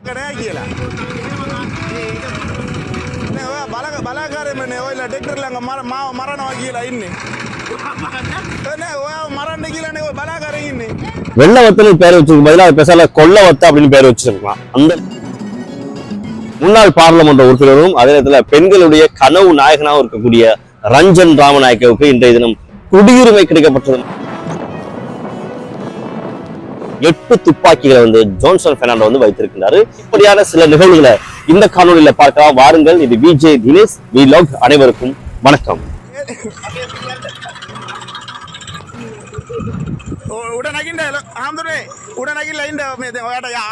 கிடையாது ಬಲ ಬಲಗಾರಿ ಮನೆ ಇಲ್ಲ ಟ್ರ್ಯಾಕ್ಟರ್ ಹಂಗ ಮರ ಮಾವ ಮರಣ ಆಗಿಲ್ಲ ಇನ್ನಿ மரம் நிக்கல பலாகார இன்னி வெள்ள வத்தல் பேர் வச்சிருக்க பதிலாக பேசால கொல்ல வத்த அப்படின்னு பேர் வச்சிருக்கலாம் அந்த முன்னாள் பாராளுமன்ற உறுப்பினரும் அதே நேரத்துல பெண்களுடைய கனவு நாயகனாகவும் இருக்கக்கூடிய ரஞ்சன் ராமநாயக்கவுக்கு இன்றைய தினம் குடியுரிமை கிடைக்கப்பட்டது எட்டு துப்பாக்கிகளை வந்து ஜோன்சன் பெர்னாண்டோ வந்து வைத்திருக்கிறாரு இப்படியான சில நிகழ்வுகளை இந்த காணொலியில பார்க்கலாம். வாருங்கள். இது விஜே தினேஷ் வி அனைவருக்கும் வணக்கம். உடனகிंडे आंध्रे उडनगी लाइन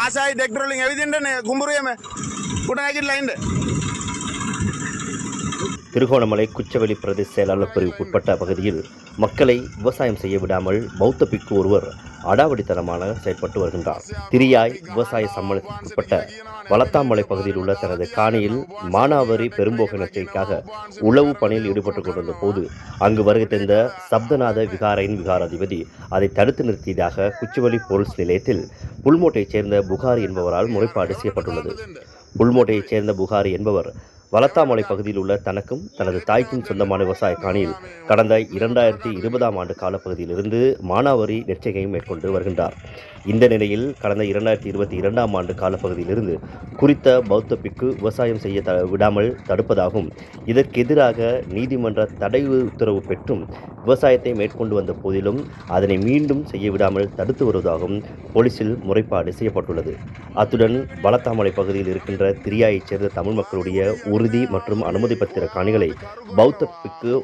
आशा डेक्ट्रोलिंग एविडेंट गुंबुरे में उडनगी लाइन திருகோணமலை குச்சவெளி பிரதேச செயலாளர் பிரிவுக்கு உட்பட்ட பகுதியில் மக்களை விவசாயம் செய்ய விடாமல் பௌத்த பிக்கு ஒருவர் அடாவடித்தனமான செயல்பட்டு வருகின்றார். திரியாய் விவசாய சம்மேளனத்திற்கு உட்பட்ட வளத்தாமலை பகுதியில் உள்ள தனது காணியில் மானாவரி பெரும்போக நிகழ்ச்சிக்காக உளவு பணியில் ஈடுபட்டுக் கொண்டிருந்த போது அங்கு வருகை தந்த சப்தநாத விகாரையின் விகாராதிபதி அதை தடுத்து நிறுத்தியதாக குச்சிவெளி போலீஸ் நிலையத்தில் புல்மோட்டையைச் சேர்ந்த புகாரி என்பவரால் முறைப்பாடு செய்யப்பட்டுள்ளது. புல்மோட்டையைச் சேர்ந்த புகாரி என்பவர் வளத்தாமலை பகுதியில் உள்ள தனக்கும் தனது தாய்க்கும் சொந்தமான விவசாய காணியில் கடந்த இரண்டாயிரத்தி இருபதாம் ஆண்டு காலப்பகுதியிலிருந்து மானாவரி நெற்செய்கையும் மேற்கொண்டு வருகின்றார். இந்த நிலையில் கடந்த இரண்டாயிரத்தி இருபத்தி இரண்டாம் ஆண்டு காலப்பகுதியிலிருந்து குறித்த பௌத்த பிக்கு விவசாயம் செய்ய த விடாமல் தடுப்பதாகவும் இதற்கு எதிராக நீதிமன்ற தடை உத்தரவு பெற்றும் விவசாயத்தை மேற்கொண்டு வந்த போதிலும் அதனை மீண்டும் செய்ய விடாமல் தடுத்து வருவதாகவும் போலீசில் முறைப்பாடு செய்யப்பட்டுள்ளது. அத்துடன் வளத்தாமலை பகுதியில் இருக்கின்ற திரியாயைச் சேர்ந்த தமிழ் மக்களுடைய உறுதி மற்றும் அனுமதி பத்திர காணிகளை பௌத்த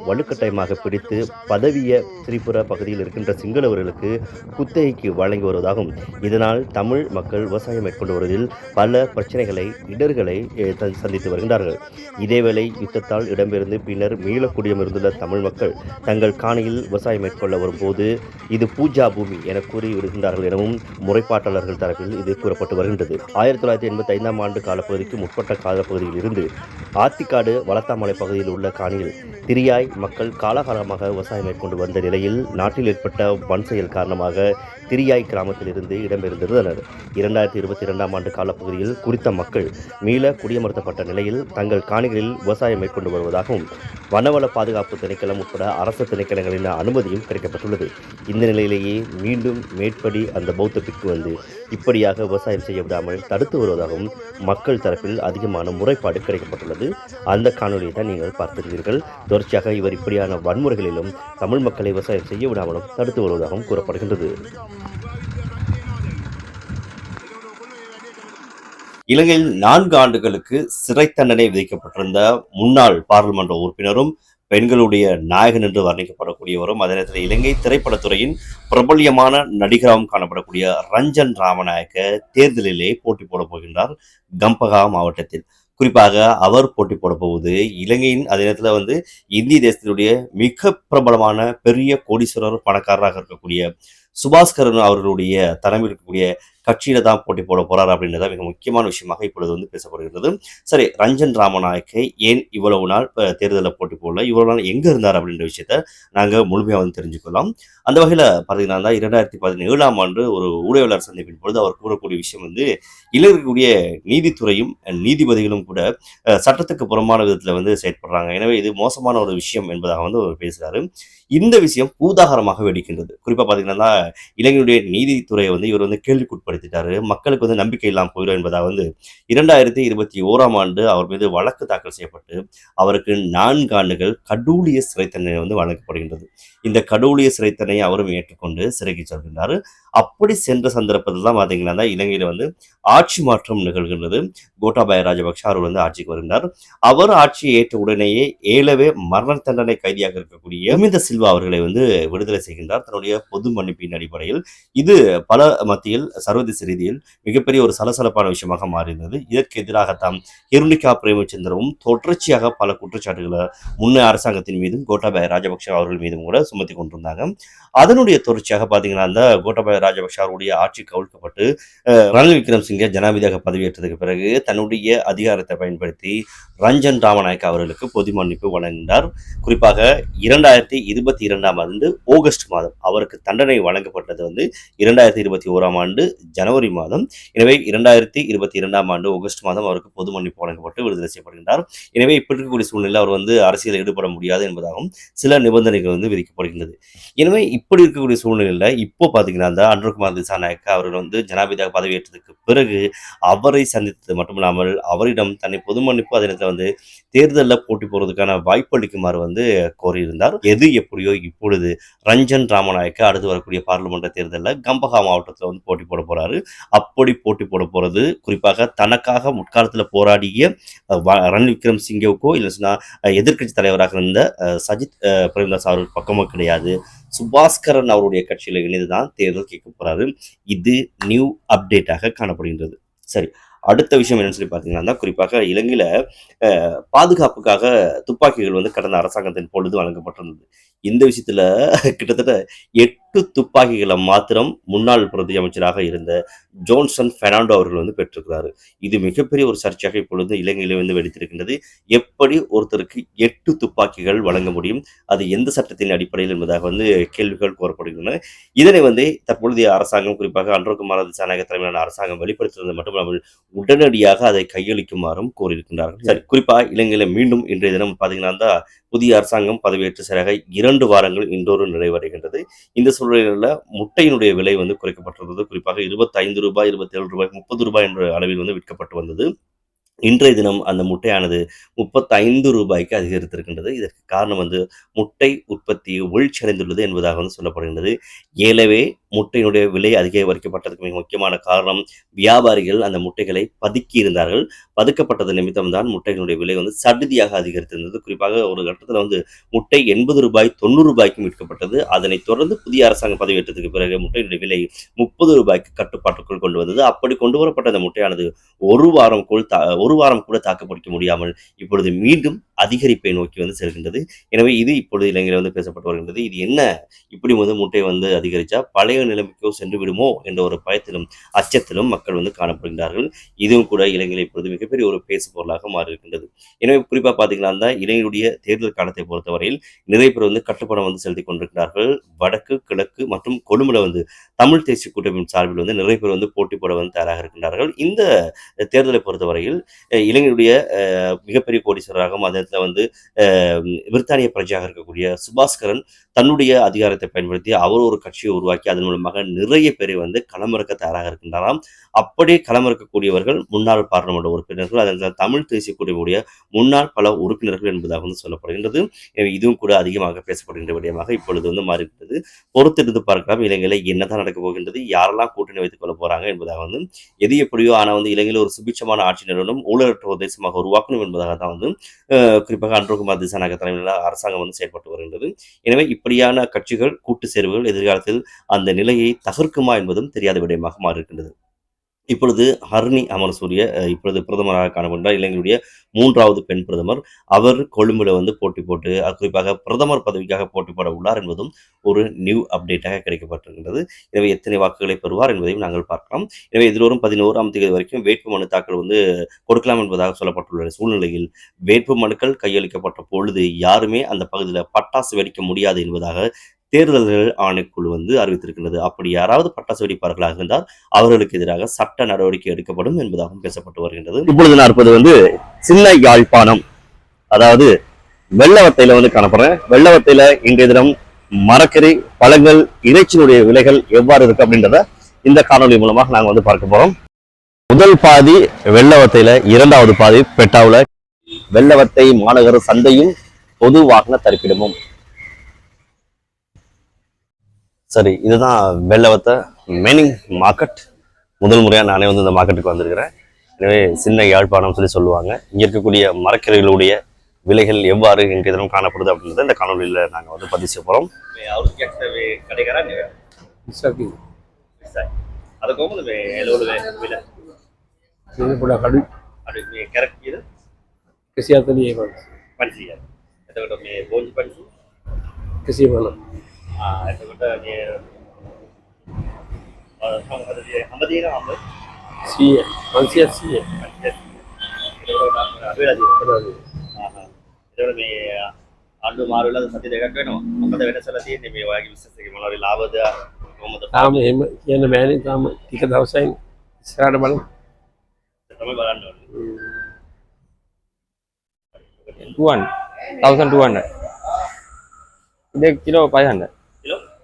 வலுக்கட்டாயமாக பிடித்து பதவிய திரிபுரா பகுதியில் இருக்கின்ற சிங்களவர்களுக்கு குத்தகைக்கு வழங்கி வருவதாகவும் இதனால் தமிழ் மக்கள் விவசாயம் மேற்கொண்டு வருவதில் பல பிரச்சனைகளை இடர்களை சந்தித்து வருகின்றார்கள். இதேவேளை யுத்தத்தால் இடம்பெயர்ந்து பின்னர் மீள இருந்துள்ள தமிழ் மக்கள் தங்கள் காணியில் விவசாயம் மேற்கொள்ள வரும்போது இது பூஜா பூமி என கூறி விடுகின்றார்கள் எனவும் முறைப்பாட்டாளர்கள் தரப்பில் இது கூறப்பட்டு வருகின்றது. ஆயிரத்தி தொள்ளாயிரத்தி எண்பத்தி ஐந்தாம் ஆண்டு காலப்பகுதிக்கு முற்பட்ட காலப்பகுதியில் இருந்து ஆத்திக்காடு வளத்தாமலை பகுதியில் உள்ள காணியில் திரியாய் மக்கள் காலகாலமாக விவசாயம் மேற்கொண்டு வந்த நிலையில் நாட்டில் ஏற்பட்ட வன் செயல் காரணமாக திரியாய் கிராமத்தில் இருந்து இடம்பெயர்ந்திருந்தனர். இரண்டாயிரத்தி இருபத்தி இரண்டாம் ஆண்டு காலப்பகுதியில் குறித்த மக்கள் மீள குடியமர்த்தப்பட்ட நிலையில் தங்கள் காணிகளில் விவசாயம் மேற்கொண்டு வருவதாகவும் வனவள பாதுகாப்பு திணைக்களம் உட்பட அரசு திணைக்களங்களின் அனுமதியும் கிடைக்கப்பட்டுள்ளது. இந்த நிலையிலேயே மீண்டும் மேற்படி அந்த பௌத்த பிக்கு வந்து இப்படியாக விவசாயம் செய்ய விடாமல் தடுத்து வருவதாகவும் மக்கள் தரப்பில் அதிகமான முறைப்பாடு கிடைக்கப்பட்டுள்ளது. அந்த காணொலியை தான் நீங்கள் பார்த்திருந்தீர்கள். தொடர்ச்சியாக இவர் இப்படியான வன்முறைகளிலும் தமிழ் மக்களை விவசாயம் செய்ய விடாமலும் தடுத்து வருவதாகவும் கூறப்படுகின்றது. இலங்கையில் நான்கு ஆண்டுகளுக்கு சிறை தண்டனை விதிக்கப்பட்டிருந்த முன்னாள் பாராளுமன்ற உறுப்பினரும் பெண்களுடைய நாயகன் என்று வர்ணிக்கப்படக்கூடியவரும் அதே நேரத்தில் இலங்கை திரைப்படத்துறையின் பிரபல்யமான நடிகராகவும் காணப்படக்கூடிய ரஞ்சன் ராமநாயக்க தேர்தலிலே போட்டி போடப் போகின்றார் கம்பகா மாவட்டத்தில். குறிப்பாக அவர் போட்டி போட போவது இலங்கையின் அதே நேரத்தில் வந்து இந்திய தேசத்தினுடைய மிக பிரபலமான பெரிய கோடீஸ்வரர் பணக்காரராக இருக்கக்கூடிய சுபாஸ்கரன் அவர்களுடைய தலைமையில் இருக்கக்கூடிய கட்சியில தான் போட்டி போட போறார் அப்படின்றத மிக முக்கியமான விஷயமாக இப்பொழுது வந்து பேசப்படுகிறது. சரி ரஞ்சன் ராமநாயக்கை ஏன் இவ்வளவு நாள் தேர்தலில் போட்டி போடல இவ்வளவு நாள் எங்க இருந்தார் அப்படின்ற விஷயத்த நாங்க முழுமையா வந்து தெரிஞ்சுக்கலாம். அந்த வகையில பாத்தீங்கன்னா இரண்டாயிரத்தி பதினேழாம் ஆண்டு ஒரு ஊடகவியலாளர் சந்திப்பின் பொழுது அவர் கூறக்கூடிய விஷயம் வந்து இளைஞர்களுடைய நீதித்துறையும் நீதிபதிகளும் கூட சட்டத்துக்கு புறமான விதத்துல வந்து செயற்படுறாங்க. எனவே இது மோசமான ஒரு விஷயம் என்பதாக வந்து அவர் பேசுகிறாரு இந்த விஷயம் பூதாகரமாக வெடிக்கின்றது. குறிப்பா பாத்தீங்கன்னா இளைஞருடைய நீதித்துறையை வந்து இவர் வந்து கேள்விக்குட்படுத்திட்டாரு மக்களுக்கு வந்து நம்பிக்கை இல்லாமல் போயிடும் என்பதாக வந்து இரண்டாயிரத்தி இருபத்தி ஓராம் ஆண்டு அவர் மீது வழக்கு தாக்கல் செய்யப்பட்டு அவருக்கு நான்கு ஆண்டுகள் கடூழிய சிறை தண்டனை வந்து வழங்கப்படுகின்றது. இந்த கடூழிய சிறை தண்டனையை அவரும் ஏற்றுக்கொண்டு சிறைக்கு செல்கின்றார். அப்படி சென்ற சந்தர்ப்பத்தில் தான் பார்த்தீங்கன்னா இலங்கையில் வந்து ஆட்சி மாற்றம் நிகழ்கின்றது. கோட்டாபாய ராஜபக்ஷ அவர் வந்து ஆட்சிக்கு வருகிறார் அவர் ஆட்சியை ஏற்ற உடனேயே ஏழவே மரண தண்டனை கைதியாக இருக்கக்கூடிய அமித சில்வா அவர்களை வந்து விடுதலை செய்கின்றார். தன்னுடைய பொது மன்னிப்பின் அடிப்படையில் இது பல மத்தியில் சர்வதேச ரீதியில் மிகப்பெரிய ஒரு சலசலப்பான விஷயமாக மாறியிருந்தது. இதற்கு எதிராகத்தான் ஹிருணிகா பிரேமச்சந்திரவும் தொடர்ச்சியாக பல குற்றச்சாட்டுகளை முன்ன அரசாங்கத்தின் மீதும் கோட்டாபாய ராஜபக்ஷ அவர்கள் மீதும் கூட சுமத்தி கொண்டிருந்தாங்க. அதனுடைய தொடர்ச்சியாக பார்த்தீங்கன்னா அந்த கோட்டாபாய ராஜபக்ஷ அவருடைய ஆட்சி கவிழ்க்கப்பட்டு ரணில் விக்ரம்சிங்கே ஜனாதிபதியாக பதவியேற்றதுக்கு பிறகு தன்னுடைய அதிகாரத்தை பயன்படுத்தி ரஞ்சன் ராமநாயக் அவர்களுக்கு பொது மன்னிப்பு வழங்கினார். குறிப்பாக இரண்டாயிரத்தி இருபத்தி இரண்டாம் ஆண்டு ஆகஸ்ட் மாதம் அவருக்கு தண்டனை வழங்கப்பட்டது வந்து இரண்டாயிரத்தி இருபத்தி ஓராம் ஆண்டு ஜனவரி மாதம். எனவே இரண்டாயிரத்தி இருபத்தி இரண்டாம் ஆண்டு ஆகஸ்ட் மாதம் அவருக்கு பொது மன்னிப்பு வழங்கப்பட்டு விடுதலை செய்யப்படுகின்றார். எனவே இப்படி இருக்கக்கூடிய சூழ்நிலையில் அவர் வந்து அரசியலில் ஈடுபட முடியாது என்பதாகவும் சில நிபந்தனைகள் வந்து விதிக்கப்படுகின்றது. எனவே இப்படி இருக்கக்கூடிய சூழ்நிலையில் இப்போ பார்த்தீங்கன்னா அன்ருகுமார் திசாநாயக்கா அவர்கள் வந்து ஜனாதிபதியாக பதவியேற்றதுக்கு பிறகு அவரை சந்தித்தது மட்டுமில்லாமல் அவரிடம் தன்னை பொது மன்னிப்பு அதே நேரத்தில் வந்து தேர்தலில் போட்டி போடுறதுக்கான வாய்ப்பு அளிக்குமாறு வந்து கோரியிருந்தார். எது எப்படியோ இப்பொழுது ரஞ்சன் ராமநாயக்க அடுத்து வரக்கூடிய பாராளுமன்ற தேர்தலில் கம்பகா மாவட்டத்தில் வந்து போட்டி போட போறாரு. அப்படி போட்டி போட போறது குறிப்பாக தனக்காக முற்காலத்தில் போராடிய அஹ், ரணில் விக்ரம் சிங்கவுக்கோ இல்லை சொன்னால் எதிர்க்கட்சி தலைவராக இருந்த சஜித் அஹ், பிரேமதாஸ் அவர்கள் பக்கமும் கிடையாது. சுபாஸ்கரன் அவருடைய கட்சியில் இணைந்து தான் தேர்தல் கேட்க போறாரு. இது நியூ அப்டேட்டாக காணப்படுகின்றது. சரி அடுத்த விஷயம் என்னன்னு சொல்லி பார்த்தீங்கன்னா குறிப்பாக இலங்கையில பாதுகாப்புக்காக துப்பாக்கிகள் வந்து கடந்த அரசாங்கத்தின் பொழுது வழங்கப்பட்டிருந்தது. இந்த விஷயத்துல கிட்டத்தட்ட எட்டு துப்பாக்கிகளை மாத்திரம் முன்னாள் பிரதி அமைச்சராக இருந்த ஜோன்சன் பெர்னாண்டோ அவர்கள் வந்து பெற்றிருக்கிறாரு. இது மிகப்பெரிய ஒரு சர்ச்சையாக இப்பொழுது இலங்கையில வந்து வெடித்திருக்கின்றது. எப்படி ஒருத்தருக்கு எட்டு துப்பாக்கிகள் வழங்க முடியும்? அது எந்த சட்டத்தின் அடிப்படையில் என்பதாக வந்து கேள்விகள் கோரப்படுகின்றன. இதனை வந்து தற்பொழுதைய அரசாங்கம் குறிப்பாக அன்றகுமார திசாநாயக தலைமையிலான அரசாங்கம் வெளிப்படுத்துவது மட்டுமல்லாமல் உடனடியாக அதை கையளிக்குமாறும் கோரியிருக்கின்றார்கள். சரி குறிப்பாக இலங்கையில மீண்டும் இன்றைய தினம் பாத்தீங்கன்னா புதிய அரசாங்கம் பதவியேற்ற சரியாக இரண்டு வாரங்கள் இன்றொரு நிறைவடைகின்றது. இந்த சூழ்நிலையில முட்டையினுடைய விலை வந்து குறைக்கப்பட்டிருந்தது. குறிப்பாக இருபத்தைந்து ரூபாய் இருபத்தேழு ரூபாய் முப்பது ரூபாய் என்ற அளவில் வந்து விற்கப்பட்டு வந்தது. இன்றைய தினம் அந்த முட்டையானது முப்பத்தைந்து ரூபாய்க்கு அதிகரித்திருக்கின்றது. இதற்கு காரணம் வந்து முட்டை உற்பத்தி வீழ்ச்சியடைந்துள்ளது என்பதாக வந்து சொல்லப்படுகின்றது. ஏலவே முட்டையினுடைய விலை அதிகரிக்கப்பட்டதுக்கு மிக முக்கியமான காரணம் வியாபாரிகள் அந்த முட்டைகளை பதுக்கி இருந்தார்கள் பதுக்கப்பட்டது நிமித்தம் தான் முட்டைகளுடைய விலை வந்து சடுதியாக அதிகரித்திருந்தது. குறிப்பாக ஒரு கட்டத்தில் வந்து முட்டை எண்பது ரூபாய் தொண்ணூறு ரூபாய்க்கும் விற்கப்பட்டது. அதனைத் தொடர்ந்து புதிய அரசாங்கம் பதவியேற்றதுக்கு பிறகு முட்டையினுடைய விலை முப்பது ரூபாய்க்கு கட்டுப்பாட்டுக்குள் கொண்டு வந்தது. அப்படி கொண்டு வரப்பட்ட அந்த முட்டையானது ஒரு வாரம் கூட தா- ஒரு வாரம் கூட தாக்குப்பிடிக்க முடியாமல் இப்பொழுது மீண்டும் அதிகரிப்பை நோக்கி வந்து செல்கின்றது. எனவே இது இப்பொழுது இலங்கையில் வந்து பேசப்பட்டு வருகின்றது. இது என்ன? இப்படி வந்து முட்டை வந்து அதிகரித்தா பழைய நிலைமைக்கோ சென்று விடுமோ என்ற ஒரு பயத்திலும் அச்சத்திலும் மக்கள் வந்து காணப்படுகின்றார்கள். இதுவும் கூட இலங்கையில் இப்பொழுது மிகப்பெரிய ஒரு பேசு பொருளாக மாறி இருக்கின்றது எனவே குறிப்பாக பார்த்தீங்கன்னா தான் இலங்கையுடைய தேர்தல் காலத்தை பொறுத்தவரையில் நிறைய பேர் வந்து கட்டுப்பாடம் வந்து செலுத்தி கொண்டிருக்கிறார்கள். வடக்கு கிழக்கு மற்றும் கொழும்புல வந்து தமிழ் தேசிய கூட்டமைப்பின் சார்பில் வந்து நிறைய பேர் வந்து போட்டி போட வந்து தயாராக இருக்கின்றார்கள். இந்த தேர்தலை பொறுத்தவரையில் இலங்கையுடைய மிகப்பெரிய கோடீஸ்வரராகவும் அதே நேரத்தில் வந்து பிரித்தானிய பிரஜையாக இருக்கக்கூடிய சுபாஸ்கரன் தன்னுடைய அதிகாரத்தை பயன்படுத்தி அவர் ஒரு கட்சியை உருவாக்கி அதன் மூலமாக நிறைய பேரை வந்து களமிறக்க தயாராக இருக்கின்றாராம். அப்படியே களமிறக்கக்கூடியவர்கள் முன்னாள் பாராளுமன்ற உறுப்பினர்கள் அதன் தமிழ் தேசிய கூட்டமைப்புடைய முன்னாள் பல உறுப்பினர்கள் என்பதாக வந்து சொல்லப்படுகின்றது. எனவே இதுவும் கூட அதிகமாக பேசப்படுகின்ற விடயமாக இப்பொழுது வந்து மாறிவிட்டது. பொறுத்திருந்து பார்க்கலாம் இலங்கையில என்னதான் நடக்க போகின்றது யாரெல்லாம் கூட்டணி வைத்துக் கொள்ள போறாங்க என்பதாக வந்து எது எப்படியோ ஆனால் வந்து இலங்கையில் ஒரு சுபிட்சமான ஆட்சி நிறுவனம் ஊழலற்ற ஒரு தேசமாக உருவாக்கணும் என்பதாக தான் வந்து குறிப்பாக அன்றுகுமார் திசாநாயக தலைமையிலான அரசாங்கம் வந்து செயல்பட்டு வருகின்றது. எனவே இப்படியான கட்சிகள் கூட்டு சேர்வுகள் எதிர்காலத்தில் அந்த நிலையை தகர்க்குமா என்பதும் தெரியாத விடயமாக மாறியிருக்கின்றது. இப்பொழுது ஹர்னி அமரசூரிய இப்பொழுது பிரதமராக காணப்படுகிறார் இலங்கையுடைய மூன்றாவது பெண் பிரதமர். அவர் கொழும்புல வந்து போட்டி போட்டு குறிப்பாக பிரதமர் பதவிக்காக போட்டி போட உள்ளார் என்பதும் ஒரு நியூ அப்டேட்டாக கிடைக்கப்பட்டிருக்கின்றது. எனவே எத்தனை வாக்குகளை பெறுவார் என்பதையும் நாங்கள் பார்க்கலாம். எனவே எதிர்வரும் பதினோராம் தேதி வரைக்கும் வேட்பு மனு தாக்கல் வந்து கொடுக்கலாம் என்பதாக சொல்லப்பட்டுள்ள சூழ்நிலையில் வேட்பு மனுக்கள் கையளிக்கப்பட்ட பொழுது யாருமே அந்த பகுதியில் பட்டாசு வெடிக்க முடியாது என்பதாக தேர்தல்கள் ஆணைக்குழு வந்து அறிவித்திருக்கின்றது. அப்படி யாராவது பட்டாசு வெடிப்பார்களாக இருந்தால் அவர்களுக்கு எதிராக சட்ட நடவடிக்கை எடுக்கப்படும் என்பதாகவும் பேசப்பட்டு வருகின்றது. இப்பொழுது நான் இருப்பது வந்து சின்ன யாழ்ப்பாணம் அதாவது வெள்ளவத்தையில வந்து காணப்படுறேன். வெள்ளவத்தையில இன்றைய தினம் மரக்கறி பழங்கள் இறைச்சியினுடைய விலைகள் எவ்வாறு இருக்கு அப்படின்றத இந்த காணொளி மூலமாக நாங்க வந்து பார்க்க போறோம். முதல் பாதி வெள்ளவத்தையில இரண்டாவது பாதி பெட்டாவில். வெள்ளவத்தை மாநகர சந்தையும் பொது வாகன தரிப்பிடமும். சரி இதுதான் வெள்ளவத்தை மெனிங் மார்க்கெட். முதல் முறையாக நானே வந்து இந்த மார்க்கெட்டுக்கு வந்திருக்கிறேன். எனவே சின்ன யாழ்ப்பாணம் சொல்லி சொல்லுவாங்க. இங்கே இருக்கக்கூடிய மரக்கறிகளுடைய விலைகள் எவ்வாறு இன்றைய தினம் காணப்படுது அப்படின்றத இந்த காணொலியில் நாங்கள் வந்து பதிவு செய்ய போகிறோம் Sakit. එතකොට හම්බ තියෙන හම්බ 100 500 එතකොට මේ අඩු මාරු වෙලා සති දෙකක් වෙනවා. මොකද වෙනසලා තියෙන්නේ මේ ඔයාගේ බිස්නස් එකේ මොනවාරි ලාභද කොහොමද? තාම එහෙම කියන්න බෑනේ තාම ටික දවසයි ඉස්සරහට බලමු. තමයි බලන්න ඕනේ. 200 1200 දෙක kilo 500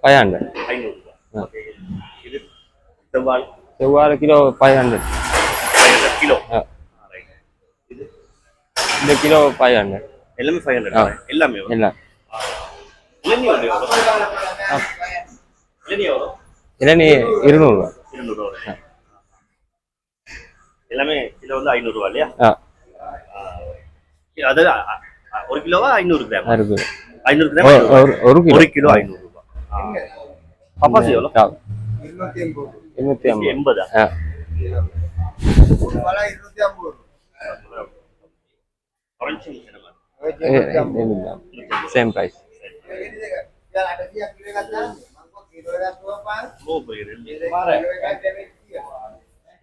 five hundred kilo five hundred 500 ரூபாய். ஓகே. இது செவ்வாழை கிலோ ஃபைவ் ஹண்ட்ரட் 500 கிலோ. இந்த கிலோ ஃபைவ் ஹண்ட்ரட் எல்லாமே 500 ஆ. எல்லாமே. எல்லாம் இளநீ இருநூறுவா. எல்லாமே கிலோ வந்து ஐநூறு ரூபா இல்லையா? ஆ. ஆ, அது அ, அ, ஒரு கிலோவா ஐநூறு கிராம்? ஐநூறு ஒரு- கிராம் ஒரு- கிலோ ஐநூறு. பப்பாசி எவ்வளோ ஆ. இருநூத்தி ஐம்பது எண்பதா ஆ ஆரஞ்சு என்னமா? சேம் பிரைஸ் ஓ, போய் ரெண்டு.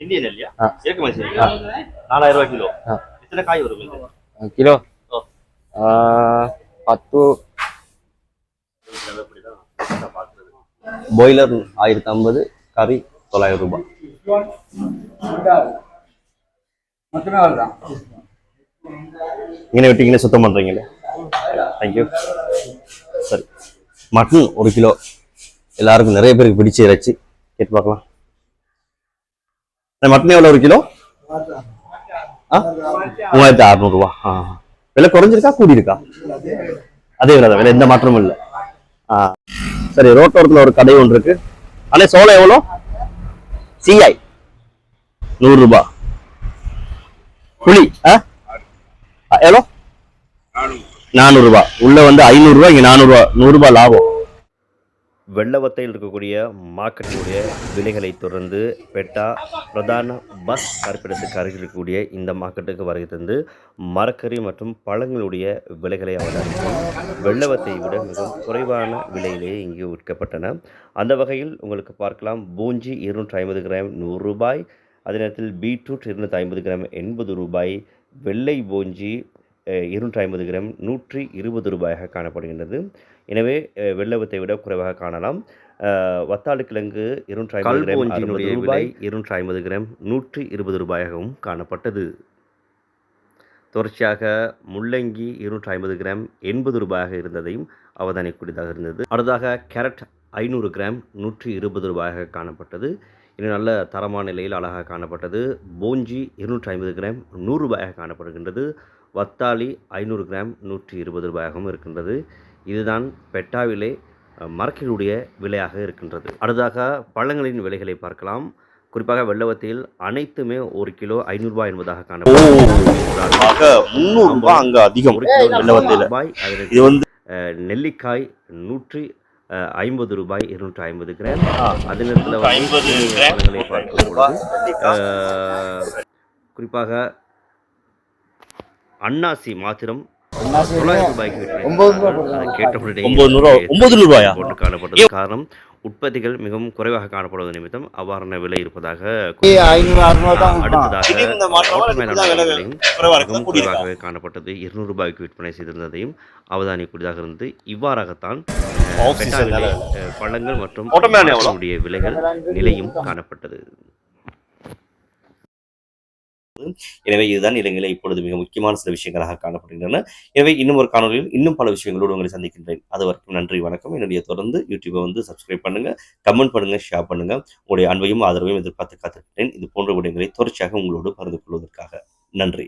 இந்தியன் இல்லையா ஆ. இருக்கு மனுஷன் நாலாயிரம் ரூபாய் கிலோ ஆ. எத்தனை காய் வரும் இது கிலோ ஓ. ஆ, பத்து பாய்லர் ஆயிரத்தி ஐம்பது கறி தொள்ளாயிரம் ரூபாய். இங்கே வெட்டிங்களே சுத்தம் பண்ணுறீங்களே தேங்க்யூ சரி மட்டன் ஒரு கிலோ. எல்லாருக்கும் நிறைய பேருக்கு பிடிச்ச இறைச்சி. கேட்டு பார்க்கலாம். மட்டன் எவ்வளோ ஒரு கிலோ? ஆ? மூவாயிரத்தி அறநூறுவா ஆ. விலை குறைஞ்சிருக்கா? கூடியிருக்கா? அதே விலை தான் விலை எந்த மாற்றமும் இல்லை. ஆ. சரி ரோட்டோரத்தில் ஒரு கடை ஒன்று இருக்கு. அண்ணே சோளம் எவ்வளோ? சிஐ நூறு ரூபாய் புளி ஆ? எவ்வளோ? நானூறு. ரூபாய் உள்ள வந்து ஐநூறு ரூபாய் இங்க நானூறு ரூபாய் நூறு ரூபாய் லாபம். வெள்ளவத்தையில் இருக்கக்கூடிய மார்க்கெட்டினுடைய விலைகளை தொடர்ந்து பெட்டா பிரதான பஸ் கருப்பிடத்துக்கு அருகில் இருக்கக்கூடிய இந்த மார்க்கெட்டுக்கு வருகை தந்து மரக்கறி மற்றும் பழங்களுடைய விலைகளை அவதானிக்கும் வெள்ளவத்தை விட மிகவும் குறைவான விலையிலேயே இங்கே விற்கப்பட்டன. அந்த வகையில் உங்களுக்கு பார்க்கலாம். பூஞ்சி இருநூற்றி ஐம்பது கிராம் நூறு ரூபாய். அதே நேரத்தில் பீட்ரூட் இருநூற்றி ஐம்பது கிராம் எண்பது ரூபாய். வெள்ளை பூஞ்சி இருநூற்றி ஐம்பது கிராம் நூற்றி இருபது ரூபாயாக காணப்படுகின்றது. எனவே வெள்ளவத்தை விட குறைவாக காணலாம். அஹ், வத்தாளு கிழங்கு இருநூற்றி ஐம்பது கிராம் அறுபது ரூபாய். இருநூற்றி ஐம்பது கிராம் நூற்றி இருபது ரூபாயாகவும் காணப்பட்டது. தொடர்ச்சியாக முள்ளங்கி இருநூற்றி ஐம்பது கிராம் எண்பது ரூபாயாக இருந்ததையும் அவதானிக்கூடியதாக இருந்தது. அடுத்ததாக கேரட் ஐநூறு கிராம் நூற்றி இருபது ரூபாயாக காணப்பட்டது. இது நல்ல தரமான நிலையில் அழகாக காணப்பட்டது. போஞ்சி இருநூற்றி ஐம்பது கிராம் நூறு ரூபாயாக காணப்படுகின்றது. வத்தாளி ஐநூறு கிராம் நூற்றி இருபது ரூபாயாகவும் இருக்கின்றது. இதுதான் பெட்டாவிலே மரக்கினுடைய விலையாக இருக்கின்றது. அடுத்ததாக பழங்களின் விலைகளை பார்க்கலாம். குறிப்பாக வெள்ளவத்தில் அனைத்துமே ஒரு கிலோ ஐநூறுரூபா என்பதாக காணப்படுகிறது அங்க அதிகம் ஒரு கிலோ வெள்ளவத்தையில ரூபாய் அதில் இது வந்து அஹ், நெல்லிக்காய் நூற்றி ஐம்பது ரூபாய் இருநூற்றி ஐம்பது கிராம். அதே நேரத்தில் வந்து ரூபாயா. போட்டு காணப்பட்டது. காரணம் உற்பத்திகள் மிகவும் குறைவாக காணப்படுவது நிமித்தம் அவ்வாறான விலை இருப்பதாக அடுத்ததாக இந்த மாற்றமா watermelon இதுதான் விலை விலையும் குறைவா இருக்கு? மிகவும் கூடியிருக்கா? குறைவாகவே காணப்பட்டது. இருநூறு ரூபாய்க்கு விற்பனை செய்திருந்ததையும் அவதானிக்கூடியதாக இருந்தது இவ்வாறாகத்தான் பழங்கள் மற்றும் விலைகள் நிலையும் காணப்பட்டது. எனவே இதுதான் இலங்கையில் இப்பொழுது மிக முக்கியமான சில விஷயங்களாக காணப்படுகின்றன. எனவே இன்னும் ஒரு காணொலியில் இன்னும் பல விஷயங்களோடு உங்களை சந்திக்கின்றேன். அது வரைக்கும் நன்றி வணக்கம். என்னுடைய தொடர்ந்து யூடியூபை வந்து சப்ஸ்கிரைப் பண்ணுங்க கமெண்ட் பண்ணுங்க ஷேர் பண்ணுங்க. உங்களுடைய அன்பையும் ஆதரவையும் எதிர்பார்த்து காத்திருக்கிறேன் இது போன்ற விடயங்களை தொடர்ச்சியாக உங்களோடு பகிர்ந்து கொள்வதற்காக. நன்றி.